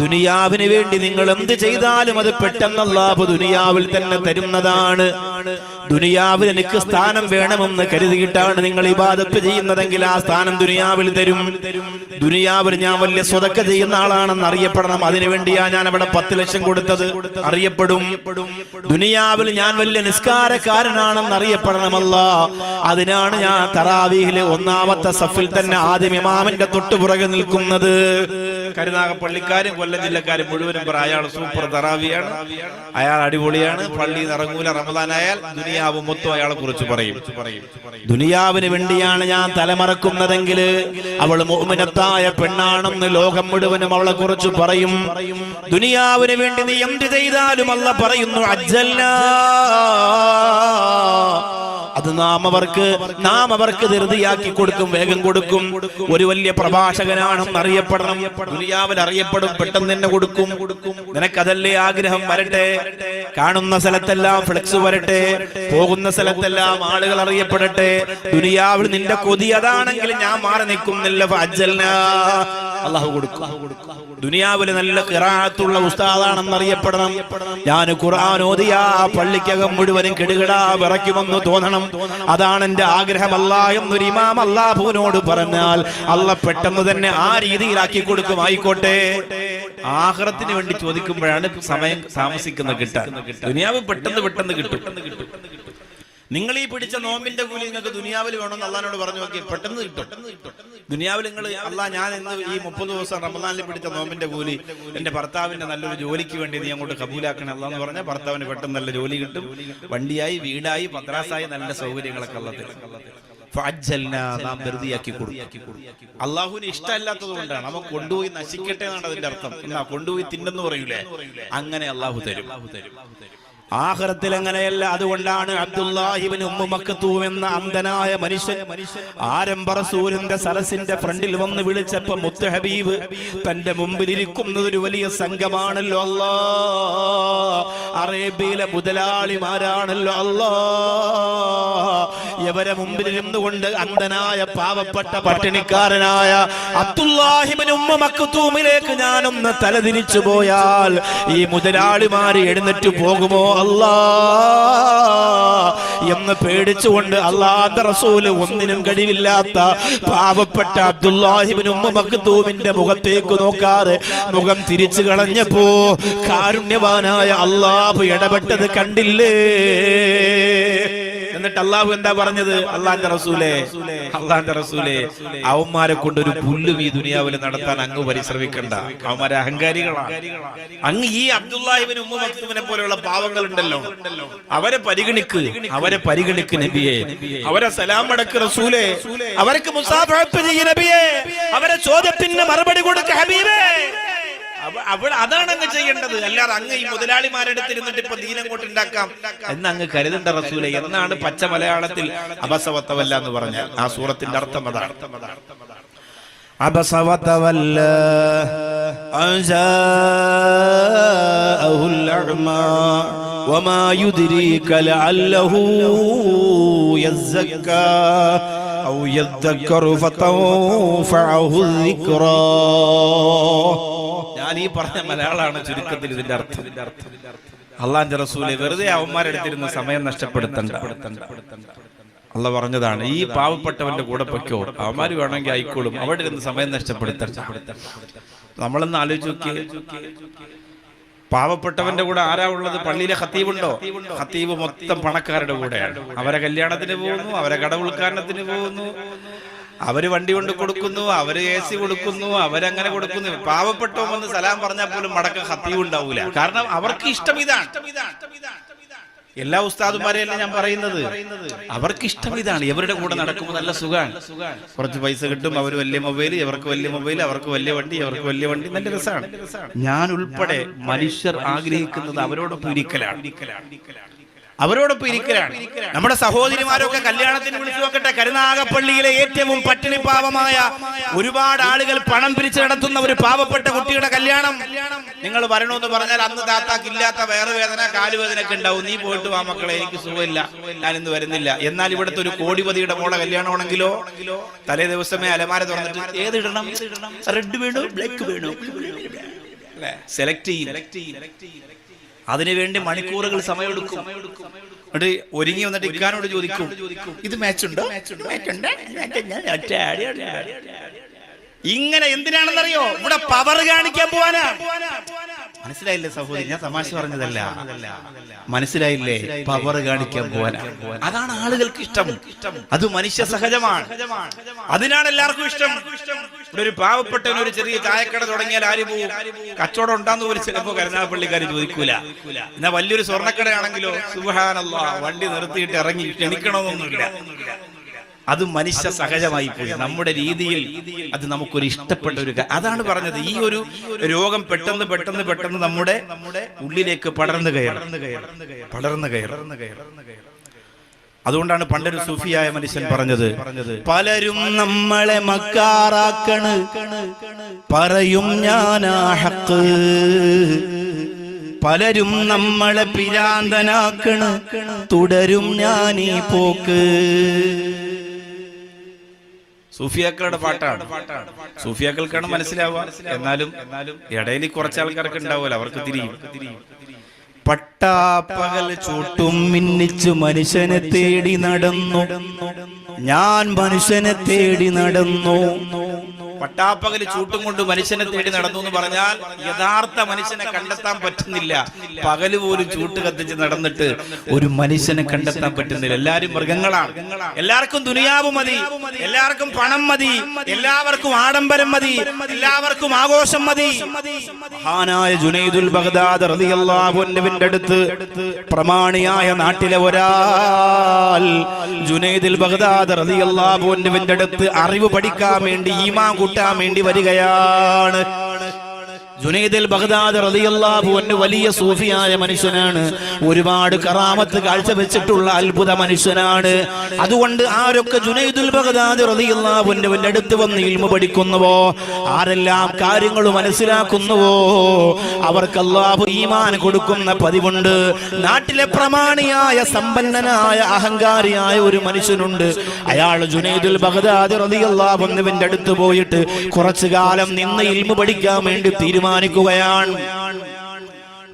ദുനിയാവിന് വേണ്ടി നിങ്ങൾ എന്ത് ചെയ്താലും അത് പെട്ടെന്ന് ദുനിയാവിൽ തന്നെ തരുന്നതാണ്. ദുനിയാവിൽ എനിക്ക് സ്ഥാനം വേണമെന്ന് കരുതിയിട്ടാണ് നിങ്ങൾ ഇബാദത്ത് ചെയ്യുന്നതെങ്കിൽ ആ സ്ഥാനം ദുനിയാവിൽ തരും. ദുനിയാവിൽ ഞാൻ വലിയ സ്വതക്ക ചെയ്യുന്ന ആളാണെന്ന് അറിയപ്പെടണം. അതിനുവേണ്ടിയാണ് ഞാൻ അവിടെ പത്ത് ലക്ഷം കൊടുത്തത്. അറിയപ്പെടും. ദുനിയാവിൽ ഞാൻ വലിയ നിസ്കാരക്കാരനാണെന്ന് അറിയപ്പെടണമല്ല അതിനാണ് ഞാൻ തറാവിയിലെ ഒന്നാമത്തെ സഫിൽ തന്നെ ആദ്യം ഇമാമിന്റെ തൊട്ടുപുറകെ നിൽക്കുന്നത്. കരുനാഗപ്പള്ളിക്കാരും കൊല്ലം ജില്ലക്കാരും മുഴുവനും പറ അയാൾ സൂപ്പർ തറാവിയാണ്. അയാൾ അടിപൊളിയാണ്. പള്ളിയിൽ ഇറങ്ങൂല റമദാനായാൽ ദുനിയാവ് മൊത്തം അയാളെ കുറിച്ച് പറയും. ദുനിയാവിന് വേണ്ടിയാണ് ഞാൻ തലമറക്കുന്നതെങ്കിൽ അവൾ മോമിനത്തായ പെണ്ണാണെന്ന് ലോകം മുഴുവനും അവളെ കുറിച്ച് പറയും. ദുനിയാവിന് വേണ്ടി നീ എന്ത് ചെയ്താലും അല്ല പറയുന്നു അജ്ജല്ലാ അത് നാം അവർക്ക് നാം അവർക്ക് ധൃതിയാക്കി കൊടുക്കും വേഗം കൊടുക്കും. ഒരു വലിയ പ്രഭാഷകനാണെന്ന് അറിയപ്പെടണം. ദുനിയാവിൽ അറിയപ്പെടും പെട്ടെന്ന് തന്നെ കൊടുക്കും. നിനക്കതല്ലേ ആഗ്രഹം? വരട്ടെ. കാണുന്ന സ്ഥലത്തെല്ലാം ഫ്ലെക്സ് വരട്ടെ. പോകുന്ന സ്ഥലത്തെല്ലാം ആളുകൾ അറിയപ്പെടട്ടെ. ദുനിയാവിൽ നിന്റെ കൊതി അതാണെങ്കിൽ ഞാൻ മാറി നിൽക്കുന്നില്ല. അള്ളാഹു കൊടുക്കും. ദുനിയാവിൽ നല്ല കിറാത്തുള്ള ഉസ്താദാണെന്ന് അറിയപ്പെടണം. ഞാൻ ഖുർആൻ ഓതിയ പള്ളിക്കകം മുഴുവനും കിടുകിടാ വിറയ്ക്കുമെന്ന് തോന്നണം. അതാണ് എന്റെ ആഗ്രഹം അല്ല എന്നൊരു ഇമാം അള്ളാഹുവിനോട് പറഞ്ഞാൽ അല്ല പെട്ടെന്ന് തന്നെ ആ രീതിയിലാക്കി കൊടുക്കും. ആയിക്കോട്ടെ. ആഹ്റത്തിന് വേണ്ടി ചോദിക്കുമ്പോഴാണ് സമയം താമസിക്കുന്ന കിട്ടാൻ. ദുനിയാവ് പെട്ടെന്ന് പെട്ടെന്ന് കിട്ടും. നിങ്ങൾ ഈ പിടിച്ച നോമ്പിന്റെ കൂലി നിങ്ങൾക്ക് ദുനിയാവിൽ വേണമെന്ന് അള്ളഹാനോട് പറഞ്ഞു നോക്കി പെട്ടെന്ന് കിട്ടും. ദുനിയാവിൽ നിങ്ങൾ അള്ളാഹ് ഞാൻ ഇന്ന് ഈ മുപ്പത് ദിവസം റമദാനിൽ പിടിച്ച നോമ്പിന്റെ കൂലി എന്റെ ഭർത്താവിന്റെ നല്ലൊരു ജോലിക്ക് വേണ്ടി നീ അങ്ങോട്ട് കബൂലാക്കണം അല്ലാന്ന് പറഞ്ഞ ഭർത്താവിന് പെട്ടെന്ന് നല്ല ജോലി കിട്ടും. വണ്ടിയായി വീടായി പത്രാസായി നല്ല സൗകര്യങ്ങളൊക്കെ ഉള്ളത് നാം അള്ളാഹുവിന് ഇഷ്ടമല്ലാത്തത് കൊണ്ടാണ്. അവൻ കൊണ്ടുപോയി നശിക്കട്ടെ എന്നാണ് അതിന്റെ അർത്ഥം. എന്നാ കൊണ്ടുപോയി തിന്നെന്ന് പറയൂലേ? അങ്ങനെ അള്ളാഹു തരും. ആഹ്റത്തിൽ അങ്ങനെയല്ല അതുകൊണ്ടാണ് അബ്ദുല്ലാഹിബിൻ ഉമ്മു മക്കത്തൂം എന്ന അന്ധനായ മനുഷ്യൻ ആരംഭ റസൂലിന്റെ സരസിന്റെ ഫ്രണ്ടിൽ വന്ന് വിളിച്ചപ്പോ മുത്ത് ഹബീബ് തന്റെ മുമ്പിൽ ഇരിക്കുന്നത് ഒരു വലിയ സംഘമാണല്ലോ അല്ലാ. അറേബ്യയിലെ മുതലാളിമാരാണല്ലോ അല്ലാ. ഇവരെ മുമ്പിൽ ഇരുന്നുകൊണ്ട് അന്ധനായ പാവപ്പെട്ട പട്ടിണിക്കാരനായ അബ്ദുല്ലാഹിബിൻ ഉമ്മുമക്കത്തൂമിലേക്ക് ഞാനൊന്ന് തലതിരിച്ചു പോയാൽ ഈ മുതലാളിമാര് എഴുന്നേറ്റ് പോകുമോ? അല്ലാ എന്ന് പേടിച്ചുകൊണ്ട് അള്ളാന്റെ റസൂൽ ഒന്നിനും കഴിവില്ലാത്ത പാവപ്പെട്ട അബ്ദുല്ലാഹിബിൻ ഉമ്മ മുഖത്തേക്ക് നോക്കാതെ മുഖം തിരിച്ചു കളഞ്ഞപ്പോ കാരുണ്യവാനായ അള്ളാഹു ഇടപെട്ടത് കണ്ടില്ലേ? എന്നിട്ട് അള്ളാഹു എന്താ പറഞ്ഞത്? അള്ളാന്റെ റസൂലേ അള്ളാന്റെ റസൂലേ. അവന്മാരെ കൊണ്ട് ഒരു പുല്ലും ഈ ദുനിയാവിൽ നടത്താൻ അങ്ങ് പരിശ്രമിക്കണ്ട. അവന്മാരെ അഹങ്കാരികളാണ് അങ്ങ് ഈ അബ്ദുല്ലാഹിബിന് ഉമ്മ മക്തുമിനെ പോലെയുള്ള പാവങ്ങൾ ഉണ്ടല്ലോ അവരെ പരിഗണിക്ക്. അവരെ പരിഗണിക്ക്. നബിയെ. അവരെ സലാം അടക്ക് റസൂലേ. അവർക്ക് മുസാഫ് ചെയ്യ നബിയെ. അവരെ ചോദ്യത്തിന് മറുപടി കൊടുക്ക ഹബീബേ. അവിടെ അതാണ് അങ്ങ് ചെയ്യേണ്ടത് അല്ലാതെ അങ്ങ് ഈ മുതലാളിമാരെടുത്തിരുന്നിട്ട് ഇപ്പൊ ദീനം ഉണ്ടാക്കാം എന്ന് അങ്ങ് കരുതണ്ട റസൂലെ എന്നാണ് പച്ച മലയാളത്തിൽ അബസവത്തവല്ല എന്ന് പറഞ്ഞാൽ ആ സൂറത്തിന്റെ അർത്ഥം അതാണ് عبس وتولى أن جاءه الأعمى وما يدريك لعله يزكى أو يذكر فتنفعه الذكرى ഞാൻ ഈ പറഞ്ഞ മലയാളമാണ് ചുരുക്കത്തിൽ ഇതിന്റെ അർത്ഥം. അള്ളാന്റെ റസൂലെ വെറുതെ അവന്മാരെടുത്തിരുന്ന സമയം നഷ്ടപ്പെടുത്തണ്ട. അള്ള പറഞ്ഞതാണ് ഈ പാവപ്പെട്ടവന്റെ കൂടെ പൊയ്ക്കോ. അവന്മാര് വേണമെങ്കിൽ ആയിക്കോളും. അവിടെ ഇരുന്ന് സമയം നഷ്ടപ്പെടുത്തണ്ട. നമ്മളൊന്ന് ആലോചിച്ചു നോക്കിയേ. പാവപ്പെട്ടവന്റെ കൂടെ ആരാ ഉള്ളത്? പള്ളിയിലെ ഖത്തീബുണ്ടോ? ഖത്തീബ് മൊത്തം പണക്കാരുടെ കൂടെയാണ്. അവരെ കല്യാണത്തിന് പോകുന്നു അവരെ കട ഉദ്ഘാടനത്തിന് പോകുന്നു. അവർ വണ്ടി കൊണ്ട് കൊടുക്കുന്നു അവർ എ സി കൊടുക്കുന്നു അവരങ്ങനെ കൊടുക്കുന്നു. പാവപ്പെട്ടവൻ വന്ന് സലാം പറഞ്ഞാൽ പോലും മടക്ക ഹത്തിയും ഉണ്ടാവൂല. കാരണം അവർക്ക് ഇഷ്ടം ഇതാണ്. എല്ലാ ഉസ്താദുമാരെയല്ല ഞാൻ പറയുന്നത്. അവർക്ക് ഇഷ്ടം ഇതാണ്. ഇവരുടെ കൂടെ നടക്കുമ്പോൾ നല്ല സുഖമാണ് കുറച്ച് പൈസ കിട്ടും അവർ വലിയ മൊബൈൽ ഇവർക്ക് വലിയ മൊബൈൽ അവർക്ക് വലിയ വണ്ടി അവർക്ക് വലിയ വണ്ടി. നല്ല രസമാണ് ഞാൻ ഉൾപ്പെടെ മനുഷ്യർ ആഗ്രഹിക്കുന്നത് അവരോടൊപ്പം ഇരിക്കലാണ്. അവരോടൊപ്പം ഇരിക്കലാണ്. നമ്മുടെ സഹോദരിമാരൊക്കെ കല്യാണത്തിന് വിളിച്ചു നോക്കട്ടെ. കരുനാഗപ്പള്ളിയിലെ ഏറ്റവും പട്ടിണി പാവമായ ഒരുപാട് ആളുകൾ പണം പിരിച്ചു നടത്തുന്ന ഒരു പാവപ്പെട്ട കുട്ടിയുടെ കല്യാണം. നിങ്ങൾ വരണമെന്ന് പറഞ്ഞാൽ അന്ന് താത്താക്ക് ഇല്ലാത്ത വേറെ വേദന കാലുവേദന ഒക്കെ ഉണ്ടാവും. നീ പോയിട്ട് വാ മക്കളെ എനിക്ക് സുഖമില്ല. ഞാനിന്ന് വരുന്നില്ല. എന്നാൽ ഇവിടുത്തെ ഒരു കോടിപതിയുടെ മോളെ കല്യാണമാണെങ്കിലോ തലേ ദിവസമേ അലമാര തുറന്നിട്ട് ഏത് ഇടണം? റെഡ് വേണോ? ബ്ലാക്ക് വേണോ? സെലക്ട് ചെയ്യും. അതിനുവേണ്ടി മണിക്കൂറുകൾ സമയമെടുക്കും എന്നിട്ട് ഒരുങ്ങി വന്നിട്ട് ഇക്കാനോട് ചോദിക്കും ഇത് മാച്ചുണ്ടോ മാച്ചുണ്ടോ ഉണ്ട്? ഉണ്ട്? ഒറ്റ അടി, ഒറ്റ അടി. ഇങ്ങനെ എന്തിനാണെന്നറിയോ? ഇവിടെ പവർ കാണിക്കാൻ പോവാനാ. മനസ്സിലായില്ലേ സഹോദരി? ഞാൻ തമാശ പറഞ്ഞതല്ല. മനസ്സിലായില്ലേ? പവർ കാണിക്കാൻ പോവാനാ. അതാണ് ആളുകൾക്ക് ഇഷ്ടം. അത് മനുഷ്യ സഹജമാണ്. അതിനാണ് എല്ലാവർക്കും ഇഷ്ടം. ഇവിടെ ഒരു പാവപ്പെട്ടവൻ ഒരു ചെറിയ ചായക്കട തുടങ്ങിയാൽ ആര് പോവും? കച്ചവടം ഉണ്ടാന്ന് പോലും ചിലപ്പോ കരുനാഗപ്പള്ളിക്കാർ ചോദിക്കൂല. എന്നാ വലിയൊരു സ്വർണക്കടയാണെങ്കിലോ? സുഹാനല്ല വണ്ടി നിർത്തിയിട്ട് ഇറങ്ങി ക്ഷണിക്കണമെന്നൊന്നുമില്ല. അത് മനുഷ്യ സഹജമായി പോയി. നമ്മുടെ രീതിയിൽ അത് നമുക്കൊരു ഇഷ്ടപ്പെട്ട ഒരു അതാണ് പറഞ്ഞത്. ഈ ഒരു രോഗം പെട്ടെന്ന് പെട്ടെന്ന് പെട്ടെന്ന് നമ്മുടെ നമ്മുടെ ഉള്ളിലേക്ക് പടർന്നു കയറുന്നു പടർന്നു കയറുന്നു അതുകൊണ്ടാണ് പണ്ടൊരു സൂഫിയായ മനുഷ്യൻ പറഞ്ഞത് പലരും നമ്മളെ മക്കാറാക്കണ്. പറയും ഞാനാ ഹക്ക്. പലരും നമ്മളെ പിരാന്തനാക്കണ്. തുടരും ഞാൻ ഈ പോക്ക്. സൂഫിയാക്കളുടെ പാട്ടാണ്. സൂഫിയാക്കൾക്കാണ് മനസ്സിലാവുക. എന്നാലും ഇടയിൽ കുറച്ച് ആൾക്കാർക്ക് ഉണ്ടാവുമല്ലോ അവർക്ക് തിരിയും. പട്ടാപ്പകൽ ചൂട്ടും മിന്നിച്ചു മനുഷ്യനെ തേടി നടന്നു. ഞാൻ മനുഷ്യനെ തേടി നടന്നു. പട്ടാപ്പകൽ ചൂട്ടും കൊണ്ട് മനുഷ്യനെ തേടി നടന്നു എന്ന് പറഞ്ഞാൽ യഥാർത്ഥ മനുഷ്യനെ കണ്ടെത്താൻ പറ്റുന്നില്ല. പകൽ പോലും ചൂട്ട് കത്തിച്ച് നടന്നിട്ട് ഒരു മനുഷ്യനെ കണ്ടെത്താൻ പറ്റുന്നില്ല. എല്ലാരും മൃഗങ്ങളാണ്. എല്ലാവർക്കും ദുനിയാവ് മതി. എല്ലാവർക്കും പണം മതി. എല്ലാവർക്കും ആഡംബരം മതി. എല്ലാവർക്കും ആഘോഷം മതി. മഹാനായ ജുനൈദുൽ ബഗ്ദാദ് റളിയല്ലാഹു അൻഹുവിന്റെ അടുത്ത് പ്രമാണിയായ നാട്ടിലെ ഒരാൾ ജുനൈദുൽ ബഗ്ദാദ് റളിയല്ലാഹു അൻഹുവിന്റെ അടുത്ത് അറിവ് പഠിക്കാൻ വേണ്ടി ഈമാൻ കൂട്ടാൻ വേണ്ടി വരികയാണ്. ജുനൈദുൽ ബഗ്ദാദ് റളിയല്ലാഹു അൻഹു വലിയ സൂഫിയായ മനുഷ്യനാണ്. ഒരുപാട് കറാമത്ത് കാഴ്ചവെച്ചിട്ടുള്ള അത്ഭുത മനുഷ്യനാണ്. അതുകൊണ്ട് ആരൊക്കെ ജുനൈദുൽ ബഗ്ദാദ് റളിയല്ലാഹു അൻഹുവിന്റെ അടുത്ത് വന്ന് ഇൽമു പഠിക്കുന്നുവോ ആരെല്ലാം കാര്യങ്ങൾ മനസ്സിലാക്കുന്നുവോ അവർക്ക് അല്ലാഹു ഈമാൻ കൊടുക്കുന്ന പതിവുണ്ട്. നാട്ടിലെ പ്രമാണിയായ സമ്പന്നനായ അഹങ്കാരിയായ ഒരു മനുഷ്യനുണ്ട്. അയാൾ ജുനൈദുൽ ബഗ്ദാദ് റളിയല്ലാഹു അൻഹുവിന്റെ അടുത്ത് പോയിട്ട് കുറച്ചു കാലം നിന്ന് ഇൽമു പഠിക്കാൻ വേണ്ടി തീരുമാനിക്കുകയാണ്.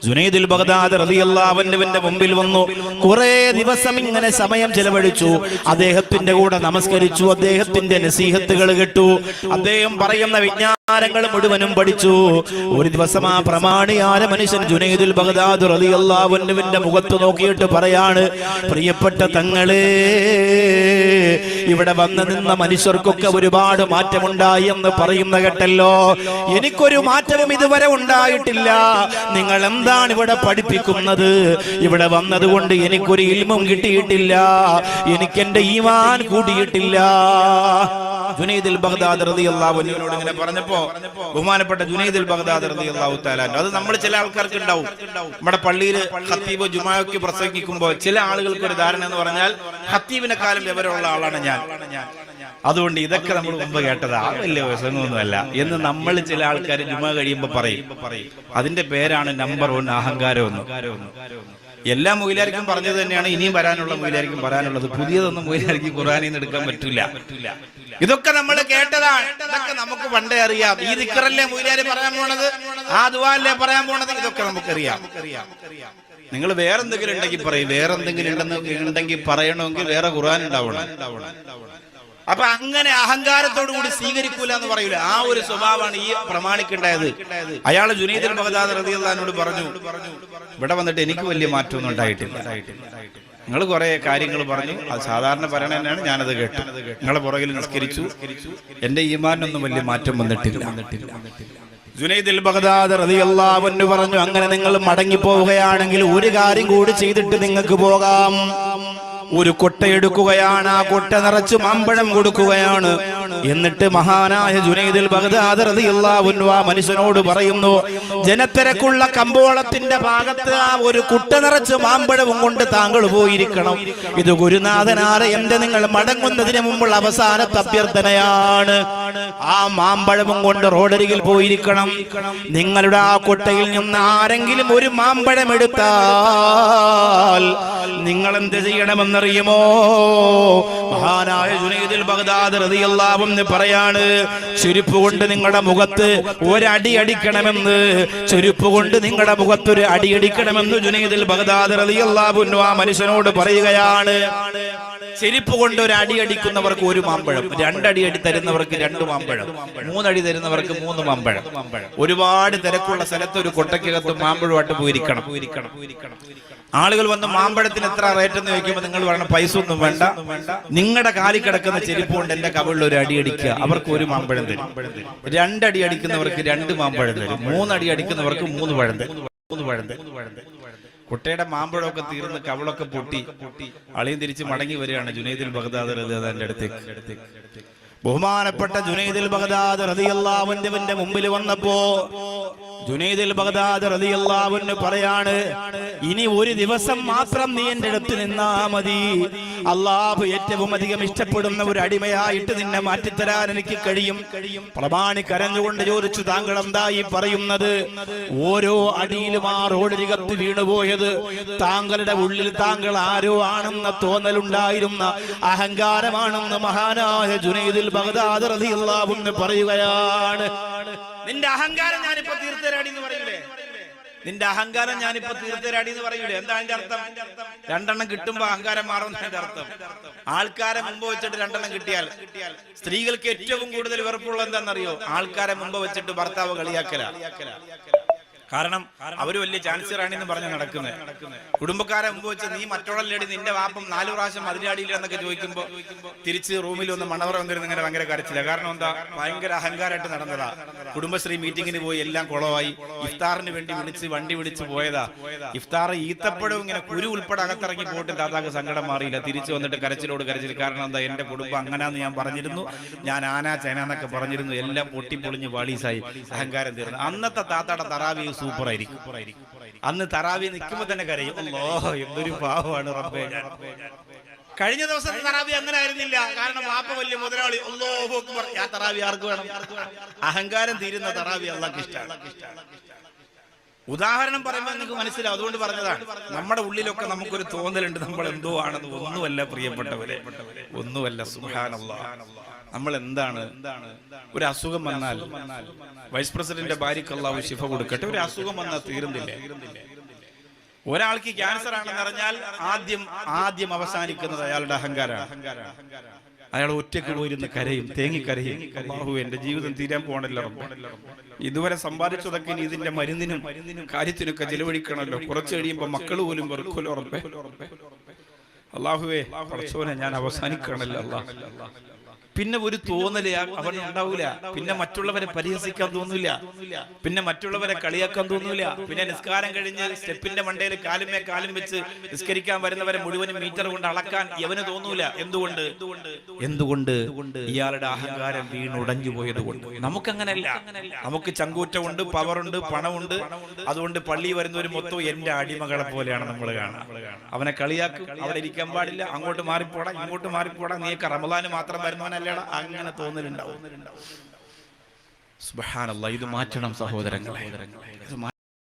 ജുനൈദുൽ ബഗ്ദാദ് റളിയല്ലാഹുവിന്റെ മുമ്പിൽ വന്നു. കുറേ ദിവസം ഇങ്ങനെ സമയം ചെലവഴിച്ചു. അദ്ദേഹത്തിന്റെ കൂടെ നമസ്കരിച്ചു. അദ്ദേഹത്തിന്റെ നസീഹത്തുകൾ കേട്ടു. അദ്ദേഹം പറയുന്ന വിജ്ഞാനങ്ങൾ മുഴുവനും പഠിച്ചു. ഒരു ദിവസം ആ പ്രമാണിയായ മനുഷ്യൻ ജുനൈദുൽ ബഗ്ദാദ് റളിയല്ലാഹുവിന്റെ മുഖത്ത് നോക്കിയിട്ട് പറയാണ് പ്രിയപ്പെട്ട തങ്ങളെ ഇവിടെ വന്നു നിന്ന മനുഷ്യർക്കൊക്കെ ഒരുപാട് മാറ്റമുണ്ടായി എന്ന് പറയുന്ന കേട്ടല്ലോ. എനിക്കൊരു മാറ്റവും ഇതുവരെ ഉണ്ടായിട്ടില്ല. നിങ്ങൾ എന്താണ് ഇവിടെ പഠിപ്പിക്കുന്നത്? ഇവിടെ വന്നതുകൊണ്ട് എനിക്കൊരു ഇൽമും കിട്ടിയിട്ടില്ല. എനിക്കെന്റെ ഈമാൻ കൂടിയിട്ടില്ല. ജുനൈദുൽ ബഗ്ദാദ് റളിയല്ലാഹു അൻഹുവിനോട് ഇങ്ങനെ പറഞ്ഞപ്പോ ബഹുമാനപ്പെട്ട ജുനൈദിൽ ബഗ്ദാദ് റളിയല്ലാഹു തആല അൻഹു. അത് നമ്മൾ ചില ആൾക്കാർക്ക് ഉണ്ടാവും നമ്മുടെ പള്ളിയിൽ ഖത്തീബ് ജുമായൊക്കെ പ്രസംഗിക്കുമ്പോൾ ചില ആളുകൾക്ക് ഒരു ധാരണ എന്ന് പറഞ്ഞാൽ ഖത്തീബിനെക്കാളും വിവരമുള്ള ആളാണ് ഞാൻ. അതുകൊണ്ട് ഇതൊക്കെ നമ്മൾ മുമ്പ് കേട്ടതാ. വലിയ പ്രസംഗമൊന്നുമല്ല. എന്ന് നമ്മൾ ചില ആൾക്കാർ ജുമ കഴിയുമ്പോൾ പറയും. അതിന്റെ പേരാണ് നമ്പർ വൺ അഹങ്കാരം എല്ലാ മൊയിലാർക്കും പറഞ്ഞത് തന്നെയാണ്. ഇനിയും വരാനുള്ള മൊയിലാർക്കും പറയാനുള്ളത്. പുതിയതൊന്നും മൊയിലാർക്കും ഖുറാനിൽ നിന്ന് എടുക്കാൻ പറ്റില്ല ഇതൊക്കെ നമ്മൾ കേട്ടതാണ്. ഇതൊക്കെ നമുക്ക് പണ്ടേ അറിയാം. ഈ ദിക്കറല്ലേ മൊയിലാര് പറയാൻ പോണത്? ആ ദുവാല്ലേ പറയാൻ പോണത്? ഇതൊക്കെ നമുക്കറിയാം. നിങ്ങൾ വേറെന്തെങ്കിലും ഉണ്ടെങ്കിൽ പറയും. വേറെന്തെങ്കിലും ഉണ്ടെന്ന് ഉണ്ടെങ്കിൽ പറയണമെങ്കിൽ വേറെ ഖുർആൻ ഉണ്ടാവണം. അപ്പൊ അങ്ങനെ അഹങ്കാരത്തോടു കൂടി സ്വീകരിക്കൂല എന്ന് പറയൂല. ആ ഒരു സ്വഭാവമാണ് ഈ പ്രമാണിക്കുണ്ടായത്. അയാൾ ജുനീദുൽ ബഗ്ദാദ് വസല്ലം പറഞ്ഞു ഇവിടെ വന്നിട്ട് എനിക്ക് വലിയ മാറ്റമൊന്നും ഉണ്ടായിട്ടില്ല. നിങ്ങൾ കുറെ കാര്യങ്ങൾ പറഞ്ഞു. അത് സാധാരണ പറയണ തന്നെയാണ്. ഞാനത് കേട്ടു. നിങ്ങളെ പുറകിൽ നിസ്കരിച്ചു. എന്റെ ഈമാനൊന്നും വലിയ മാറ്റം വന്നിട്ടില്ല. ബഗ്ദാദ് പറഞ്ഞു അങ്ങനെ നിങ്ങൾ മടങ്ങി പോവുകയാണെങ്കിൽ ഒരു കാര്യം കൂടി ചെയ്തിട്ട് നിങ്ങൾക്ക് പോകാം. ഒരു കൊട്ട എടുക്കുകയാണ് ആ കൊട്ട നിറച്ച് മാമ്പഴം കൊടുക്കുകയാണ്. എന്നിട്ട് മഹാനായ ജുനൈദിൽ ബഗ്ദാദ് മനുഷ്യനോട് പറയുന്നു ജനത്തിരക്കുള്ള കമ്പോളത്തിന്റെ ഭാഗത്ത് ആ ഒരു കുട്ട നിറച്ച് മാമ്പഴവും കൊണ്ട് താങ്കൾ പോയിരിക്കണം. ഇത് ഗുരുനാഥനാറ് എന്റെ നിങ്ങൾ മടങ്ങുന്നതിന് മുമ്പുള്ള അവസാനത്തെ അഭ്യർത്ഥനയാണ്. ആ മാമ്പഴവും കൊണ്ട് റോഡരികിൽ പോയിരിക്കണം. നിങ്ങളുടെ ആ കുട്ടയിൽ നിന്ന് ആരെങ്കിലും ഒരു മാമ്പഴം എടുത്താൽ നിങ്ങൾ എന്ത് ചെയ്യണമെന്നറിയുമോ? മഹാനായ ജുനൈദിൽ ബഗ്ദാദ് റളിയല്ലാഹു അൻഹു പറയാണ്. ചുരുപ്പ് കൊണ്ട് നിങ്ങളുടെ മുഖത്ത് ഒരടി അടിക്കണമെന്ന്. ചുരുപ്പ് കൊണ്ട് നിങ്ങളുടെ മുഖത്ത് ഒരു അടി അടിക്കണമെന്ന് ജുനൈദിൽ ബഗ്ദാദ് റളിയല്ലാഹു അൻഹു ആ മനുഷ്യനോട് പറയുകയാണ്. ചെരുപ്പ് കൊണ്ട് ഒരു അടി അടിക്കുന്നവർക്ക് ഒരു മാമ്പഴം. രണ്ടടി അടി തരുന്നവർക്ക് രണ്ട് മാമ്പഴം. മൂന്നടി തരുന്നവർക്ക് മൂന്ന് മാമ്പഴം. ഒരുപാട് തിരക്കുള്ള സ്ഥലത്ത് ഒരു കൊട്ടയ്ക്കകത്ത് മാമ്പഴമായിട്ട് പോയിരിക്കണം ആളുകൾ വന്ന് മാമ്പഴത്തിന് എത്ര റേറ്റ് എന്ന് ചോദിക്കുമ്പോൾ നിങ്ങൾ പറയണം പൈസ ഒന്നും വേണ്ട. നിങ്ങളുടെ കാലിൽ കിടക്കുന്ന ചെരുപ്പ് കൊണ്ട് എന്റെ കവിളിൽ ഒരു അടി അടിക്കുക. അവർക്ക് ഒരു മാമ്പഴം തരും. രണ്ടടി അടിക്കുന്നവർക്ക് രണ്ട് മാമ്പഴം തരും. മൂന്നടി അടിക്കുന്നവർക്ക് മൂന്ന് പഴം തരും. മൂന്ന് പഴം തരും. കുട്ടയുടെ മാമ്പഴമൊക്കെ തീർന്ന് കവളൊക്കെ പൊട്ടി. അളിയും തിരിച്ച് മടങ്ങി വരികയാണ് ജുനൈദിൽ ബഗ്ദാദ് റളിയല്ലാഹുവിന്റെ അടുത്തേക്ക്. ബഹുമാനപ്പെട്ട ജുനൈദിൽ ബഗ്ദാദ് റതിയല്ലാവിന്റെ മുമ്പിൽ വന്നപ്പോ ജുനൈദുൽ ബഗ്ദാദ് റളിയല്ലാഹുവിന് പറയാണ് ഇനി ഒരു ദിവസം മാത്രം നീ എന്റെ അടുത്ത് നിന്നാ മതി. അള്ളാഹു ഏറ്റവും അധികം ഇഷ്ടപ്പെടുന്ന ഒരു അടിമയായിട്ട് നിന്നെ മാറ്റിത്തരാൻ എനിക്ക് കഴിയും. പ്രമാണി കരഞ്ഞുകൊണ്ട് ചോദിച്ചു താങ്കൾ എന്താ ഈ പറയുന്നത്? ഓരോ അടിയിലും ആ റോഡരികത്ത് വീണുപോയത് താങ്കളുടെ ഉള്ളിൽ താങ്കൾ ആരോ ആണെന്ന തോന്നലുണ്ടായിരുന്ന അഹങ്കാരമാണെന്ന് മഹാനായ ജുനൈദുൽ ബഗ്ദാദ് റളിയല്ലാഹു അൻഹു പറയുകയാണ്. നിന്റെ അഹങ്കാരം ഞാനിപ്പോ തീർത്തരാടി എന്ന് പറയൂലേ? നിന്റെ അഹങ്കാരം ഞാനിപ്പോ തീർത്തരാടി എന്ന് പറയൂലേ? എന്താ അതിന്റെ അർത്ഥം? രണ്ടെണ്ണം കിട്ടുമ്പോ അഹങ്കാരം മാറും അതിന്റെ അർത്ഥം. ആൾക്കാരെ മുമ്പ് വെച്ചിട്ട് രണ്ടെണ്ണം കിട്ടിയാൽ സ്ത്രീകൾക്ക് ഏറ്റവും കൂടുതൽ വെറുപ്പുള്ള എന്താണെന്നറിയോ? ആൾക്കാരെ മുമ്പ് വെച്ചിട്ട് ഭർത്താവ് കളിയാക്കല. കാരണം അവർ വലിയ ചാൻസ് റാണിന്ന് പറഞ്ഞ് നടക്കുന്നത് കുടുംബക്കാരെ മുമ്പ് വെച്ച് നീ മറ്റുള്ളടി നിന്റെ വാപ്പം നാലു പ്രാവശ്യം അതിരാടിയില്ല എന്നൊക്കെ ചോദിക്കുമ്പോൾ തിരിച്ച് റൂമിൽ ഒന്ന് മണവറ വന്നിരുന്ന് ഇങ്ങനെ ഭയങ്കര കരച്ചില്ല കാരണം എന്താ? ഭയങ്കര അഹങ്കാരമായിട്ട് നടന്നതാ. കുടുംബശ്രീ മീറ്റിങ്ങിന് പോയി എല്ലാം കുളമായി ഇഫ്താറിന് വേണ്ടി വിളിച്ച് വണ്ടി വിളിച്ച് പോയതാ. ഇഫ്താർ ഈത്തപ്പഴം ഇങ്ങനെ കുരു ഉൾപ്പെടെ അകത്തിറങ്ങി പോയിട്ട് താത്താക്ക് സങ്കടം മാറിയില്ല. തിരിച്ചു വന്നിട്ട് കരച്ചിലോട് കരച്ചിൽ. കാരണം എന്താ? എന്റെ കുടുംബം അങ്ങനാന്ന് ഞാൻ പറഞ്ഞിരുന്നു. ഞാൻ ആന ചേന എന്നൊക്കെ പറഞ്ഞിരുന്നു. എല്ലാം പൊട്ടിപ്പൊളിഞ്ഞ് വാളീസായി. അഹങ്കാരം തീർന്നു അന്നത്തെ താത്താടെ തറാവി സൂപ്പർ ആയിരിക്കും അന്ന് തറാവി നിൽക്കുമ്പോ തന്നെ കരയും. എന്തൊരു പാവമാണ് റബ്ബേ. ഞാൻ കഴിഞ്ഞ ദിവസം തറാവി അങ്ങനെ ആയിരുന്നില്ല. കാരണം വാപ്പ വലിയ മുതലാളി. അക്ബർ. ആ തറാവി ആർക്ക് വേണം? അഹങ്കാരം തീരുന്ന തറാവി അള്ളാഹ് ഇഷ്ടമാണ് ഉദാഹരണം പറയുമ്പോൾ നിങ്ങൾക്ക് മനസ്സിലാവും. അതുകൊണ്ട് പറഞ്ഞതാണ്. നമ്മുടെ ഉള്ളിലൊക്കെ നമുക്കൊരു തോന്നലുണ്ട്. നമ്മൾ എന്തോ ആണെന്ന്. ഒന്നുമല്ല പ്രിയപ്പെട്ടവരെ. ഒന്നുമല്ല. സുഹാനല്ല നമ്മൾ എന്താണ് ഒരു അസുഖം വന്നാൽ വൈസ് പ്രസിഡന്റിന്റെ ഭാര്യക്ക് അള്ളാഹു ശിഫ കൊടുക്കട്ടെ. ഒരു അസുഖം വന്നാൽ തീരുന്നില്ല? ഒരാൾക്ക് ക്യാൻസർ ആണെന്ന് അറിഞ്ഞാൽ ആദ്യം ആദ്യം അവസാനിക്കുന്നത് അയാളുടെ അഹങ്കാരമാണ് അയാൾ ഒറ്റയ്ക്ക് പോയിരുന്ന് കരയും തേങ്ങിക്കരയും ബാഹു എന്റെ ജീവിതം തീരാൻ പോകണല്ലോ. ഇതുവരെ സമ്പാദിച്ചതൊക്കെ ഇനി ഇതിന്റെ മരുന്നിനും കാര്യത്തിനൊക്കെ ചെലവഴിക്കണമല്ലോ. കുറച്ച് കഴിയുമ്പോ മക്കൾ പോലും വെറുക്കുമല്ലോ ഉറപ്പേ അള്ളാഹുവേ പടച്ചോനെ ഞാൻ അവസാനിക്കണല്ലോ അള്ളാഹ് പിന്നെ ഒരു തോന്നൽ അവൻ ഉണ്ടാവൂല പിന്നെ മറ്റുള്ളവരെ പരിഹസിക്കാൻ തോന്നൂല. പിന്നെ മറ്റുള്ളവരെ കളിയാക്കാൻ തോന്നൂല. പിന്നെ നിസ്കാരം കഴിഞ്ഞ് സ്റ്റെപ്പിന്റെ മണ്ടയിൽ കാലുമേ കാലും വെച്ച് നിസ്കരിക്കാൻ വരുന്നവരെ മുഴുവനും മീറ്റർ കൊണ്ട് അളക്കാൻ ഇവന് തോന്നൂല. എന്തുകൊണ്ട്? എന്തുകൊണ്ട്? ഇയാളുടെ അഹങ്കാരം വീണുടഞ്ഞു പോയത് കൊണ്ട് നമുക്കങ്ങനല്ല. നമുക്ക് ചങ്കൂറ്റമുണ്ട് പവറുണ്ട് പണമുണ്ട്. അതുകൊണ്ട് പള്ളി വരുന്നവർ മൊത്തം എന്റെ അടിമകളെ പോലെയാണ് നമ്മൾ കാണാൻ അവനെ കളിയാക്കും. അവിടെ ഇരിക്കാൻ പാടില്ല. അങ്ങോട്ട് മാറിപ്പോടാ ഇങ്ങോട്ട് മാറിപ്പോടാ. നീ റമദാന് മാത്രം വരുന്നവനല്ലടാ അങ്ങനെ തോന്നലുണ്ടാവും സുബ്ഹാനല്ലാഹ് ഇത് മാറ്റണം സഹോദരങ്ങളെ.